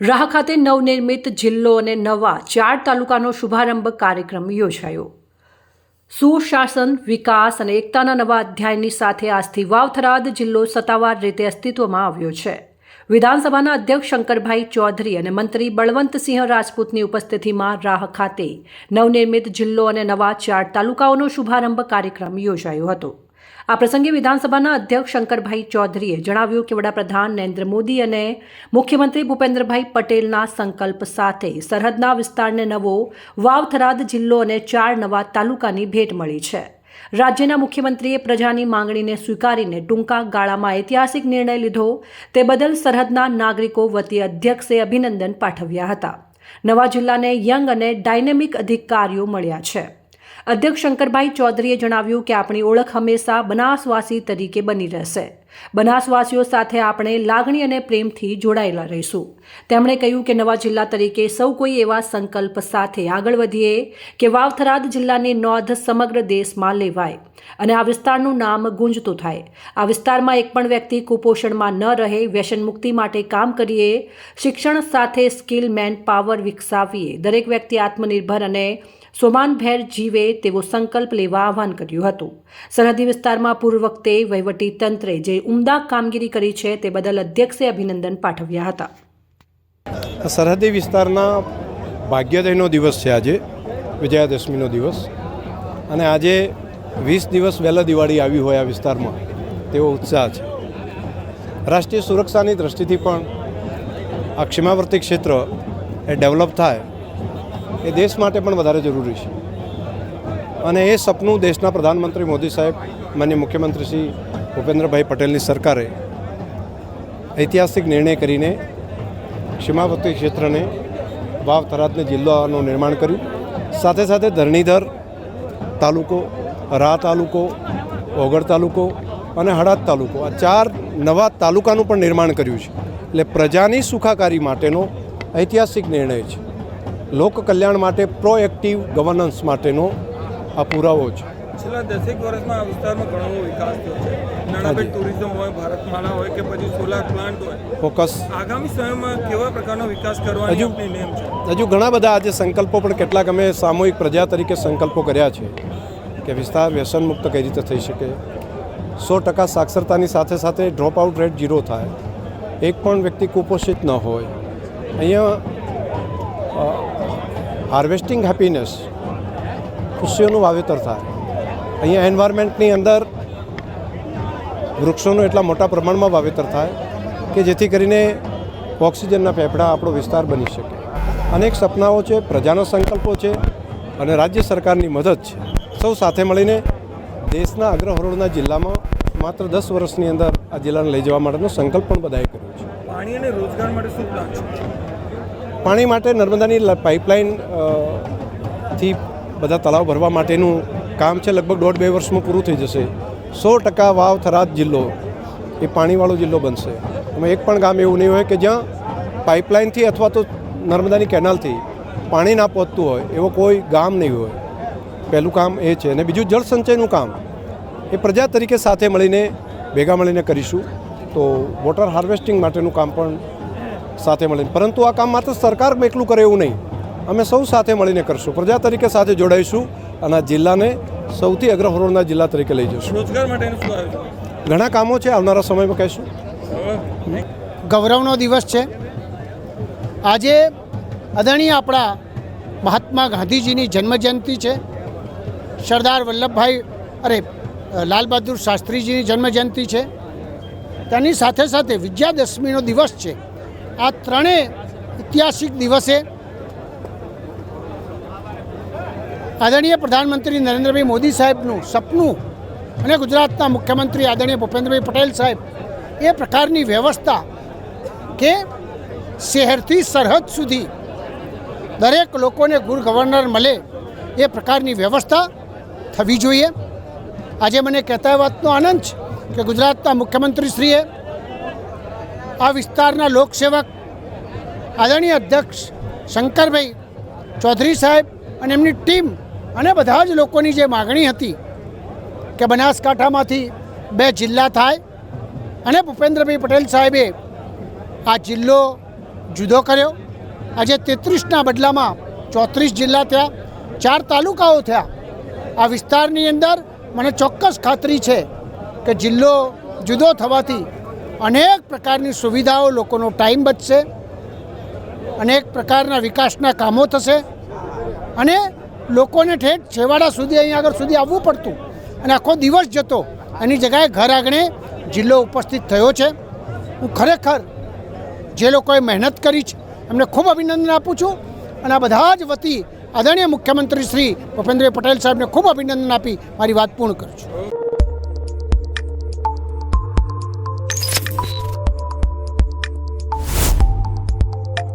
રાહ ખાતે નવનિર્મિત જિલ્લો અને નવા ચાર તાલુકાનો શુભારંભ કાર્યક્રમ યોજાયો. સુશાસન, વિકાસ અને એકતાના નવા અધ્યાયની સાથે આજથી વાવથરાદ જિલ્લો સત્તાવાર રીતે અસ્તિત્વમાં આવ્યો છે. વિધાનસભાના અધ્યક્ષ શંકરભાઈ ચૌધરી અને મંત્રી બળવંતસિંહ રાજપૂતની ઉપસ્થિતિમાં રાહ ખાતે નવનિર્મિત જિલ્લો અને નવા ચાર તાલુકાઓનો શુભારંભ કાર્યક્રમ યોજાયો હતો. આ પ્રસંગે વિધાનસભાના અધ્યક્ષ શંકરભાઈ ચૌધરીએ જણાવ્યું કે વડાપ્રધાન નરેન્દ્ર મોદી અને મુખ્યમંત્રી ભૂપેન્દ્રભાઈ પટેલના સંકલ્પ સાથે સરહદના વિસ્તારને નવો વાવથરાદ જિલ્લો અને ચાર નવા તાલુકાની ભેટ મળી છે. રાજ્યના મુખ્યમંત્રીએ પ્રજાની માંગણીને સ્વીકારીને ટૂંકા ગાળામાં ઐતિહાસિક નિર્ણય લીધો. તે બદલ સરહદના નાગરિકો વતી અધ્યક્ષે અભિનંદન પાઠવ્યા હતા. નવા જિલ્લાને યંગ અને ડાયનેમિક અધિકારીઓ મળ્યા છે. અધ્યક્ષ શંકરભાઈ ચૌધરીએ જણાવ્યું કે આપણી ઓળખ હંમેશા બનાસવાસી તરીકે બની રહેશે. બનાસવાસીઓ સાથે આપણે લાગણી અને પ્રેમથી જોડાયેલા રહીશું. તેમણે કહ્યું કે નવા જિલ્લા તરીકે સૌ કોઈ એવા સંકલ્પ સાથે આગળ વધીએ કે વાવથરાદ જિલ્લાની નોંધ સમગ્ર દેશમાં લેવાય અને આ વિસ્તારનું નામ ગુંજતું થાય. આ વિસ્તારમાં એક પણ વ્યક્તિ કુપોષણમાં ન રહે, વ્યસન મુક્તિ માટે કામ કરીએ, શિક્ષણ સાથે સ્કિલ, મેન પાવર વિકસાવીએ. દરેક વ્યક્તિ આત્મનિર્ભર અને સોમાનભેર જીવે તેવો સંકલ્પ લેવા આહવાન કર્યું હતું. સરહદી વિસ્તારમાં પૂર્વ વખતે વહીવટી તંત્રે જે ઉમદા કામગીરી કરી છે તે બદલ અધ્યક્ષે અભિનંદન પાઠવ્યા હતા. સરહદી વિસ્તારના ભાગ્યોદયનો દિવસ છે આજે, વિજયાદશમીનો દિવસ. અને આજે વીસ દિવસ વહેલા દિવાળી આવી હોય આ વિસ્તારમાં, તેવો ઉત્સાહ છે. રાષ્ટ્રીય સુરક્ષાની દૃષ્ટિથી પણ આ ક્ષીમાવર્તી ક્ષેત્ર એ ડેવલપ થાય એ દેશ માટે પણ વધારે જરૂરી છે. અને એ સપનું દેશના પ્રધાનમંત્રી મોદી સાહેબ માન્ય મુખ્યમંત્રી શ્રી ભૂપેન્દ્રભાઈ પટેલની સરકારે ઐતિહાસિક નિર્ણય કરીને સીમાવર્તી ક્ષેત્રને વાવ થરાદને જિલ્લાનું નિર્માણ કર્યું. સાથે સાથે ધરણીધર તાલુકો, રા તાલુકો, ઓગળ તાલુકો અને હળાદ તાલુકો આ ચાર નવા તાલુકાનું પણ નિર્માણ કર્યું છે. એટલે પ્રજાની સુખાકારી માટેનો ઐતિહાસિક નિર્ણય છે. લોક કલ્યાણ માટે પ્રોએક્ટિવ ગવર્નન્સ માટેનો આ પુરાવો છે. છેલ્લા દસેક વર્ષમાં આ વિસ્તારમાં ઘણો વિકાસ થયો છે. નાણાબેટ ટુરિઝમ હોય ભારતમાળા હોય કે પછી સોલાર પ્લાન્ટ હોય ફોકસ. આગામી સમયમાં કેવા પ્રકારનો વિકાસ કરવાની હજુ- નેમ છે? હજુ ઘણા બધા આજે સંકલ્પો પણ કેટલાક અમે સામૂહિક પ્રજા તરીકે સંકલ્પો કર્યા છે કે વિસ્તાર વ્યસન મુક્ત કઈ રીતે થઈ શકે. સો ટકા સાક્ષરતાની સાથે સાથે ડ્રોપ આઉટ રેટ ઝીરો થાય. એક પણ વ્યક્તિ કુપોષિત ન હોય. અહીંયા હાર્વેસ્ટિંગ હેપીનેસ ખુશીઓનું વાવેતર થાય. અહીંયા એન્વાયરમેન્ટની અંદર વૃક્ષોનું એટલા મોટા પ્રમાણમાં વાવેતર થાય કે જેથી કરીને ઓક્સિજનના ફેફડા આપણો વિસ્તાર બની શકે. અનેક સપનાઓ છે, પ્રજાના સંકલ્પો છે અને રાજ્ય સરકારની મદદ છે. સૌ સાથે મળીને દેશના અગ્રહરોળના જિલ્લામાં માત્ર દસ વર્ષની અંદર આ જિલ્લાને લઈ જવા માટેનો સંકલ્પ પણ બધાએ કર્યો છે. પાણી અને રોજગાર માટે શું પ્લાન છે? પાણી માટે નર્મદાની પાઇપલાઇનથી બધા તળાવ ભરવા માટેનું કામ છે. લગભગ દોઢ બે વર્ષમાં પૂરું થઈ જશે. સો ટકા વાવ થરાદ જિલ્લો એ પાણીવાળો જિલ્લો બનશે. એમાં એક પણ ગામ એવું નહીં હોય કે જ્યાં પાઇપલાઇનથી અથવા તો નર્મદાની કેનાલથી પાણી ના પહોંચતું હોય, એવો કોઈ ગામ નહીં હોય. પહેલું કામ એ છે. અને બીજું જળસંચયનું કામ. એ પ્રજા તરીકે સાથે મળીને, ભેગા મળીને કરીશું. તો વોટર હાર્વેસ્ટિંગ માટેનું કામ પણ સાથે મળીને. પરંતુ આ કામ માત્ર સરકાર એકલું કરે એવું નહીં. અમે સૌ સાથે મળીને કરશું. પ્રજા તરીકે સાથે જોડાઈશું અને આ જિલ્લાને સૌથી અગ્રહરોળના જિલ્લા તરીકે લઈ જશું રોજગાર માટેનું ઘણા કામો છે આવનારા સમયમાં કહીશું. ગૌરવનો દિવસ છે. આજે અદાણી આપણા મહાત્મા ગાંધીજીની જન્મજયંતિ છે. સરદાર વલ્લભભાઈ અરે લાલ બહાદુર શાસ્ત્રીજીની જન્મજયંતિ છે. તેની સાથે સાથે વિજયાદશમીનો દિવસ છે. આ ત્રણેય ઐતિહાસિક દિવસે આદરણીય પ્રધાનમંત્રી નરેન્દ્રભાઈ મોદી સાહેબનું સપનું અને ગુજરાતના મુખ્યમંત્રી આદરણીય ભૂપેન્દ્રભાઈ પટેલ સાહેબ એ પ્રકારની વ્યવસ્થા કે શહેરથી સરહદ સુધી દરેક લોકોને ગુડ ગવર્નર મળે એ પ્રકારની વ્યવસ્થા થવી જોઈએ. આજે મને કહેતા વાતનો આનંદ છે કે ગુજરાતના મુખ્યમંત્રીશ્રીએ આ વિસ્તારના લોકસેવક આદરણીય અધ્યક્ષ શંકરભાઈ ચૌધરી સાહેબ અને એમની ટીમ અને બધા જ લોકોની જે માગણી હતી કે બનાસકાંઠામાંથી બે જિલ્લા થાય અને ભૂપેન્દ્રભાઈ પટેલ સાહેબે આ જિલ્લો જુદો કર્યો. આજે તેત્રીસના બદલામાં ચોત્રીસ જિલ્લા થયા, ચાર તાલુકાઓ થયા. આ વિસ્તારની અંદર મને ચોક્કસ ખાતરી છે કે જિલ્લો જુદો થવાથી અનેક પ્રકારની સુવિધાઓ લોકોનો ટાઈમ બચશે, અનેક પ્રકારના વિકાસના કામો થશે અને લોકોને ઠેઠ છેવાડા સુધી અહીં આગળ સુધી આવવું પડતું અને આખો દિવસ જતો એની જગ્યાએ ઘર આંગણે જિલ્લો ઉપસ્થિત થયો છે. હું ખરેખર જે લોકોએ મહેનત કરી છે, એમને ખૂબ અભિનંદન આપું છું અને આ બધા જ વતી આદરણીય મુખ્યમંત્રી શ્રી ભૂપેન્દ્રભાઈ પટેલ સાહેબને ખૂબ અભિનંદન આપી મારી વાત પૂર્ણ કરું છું.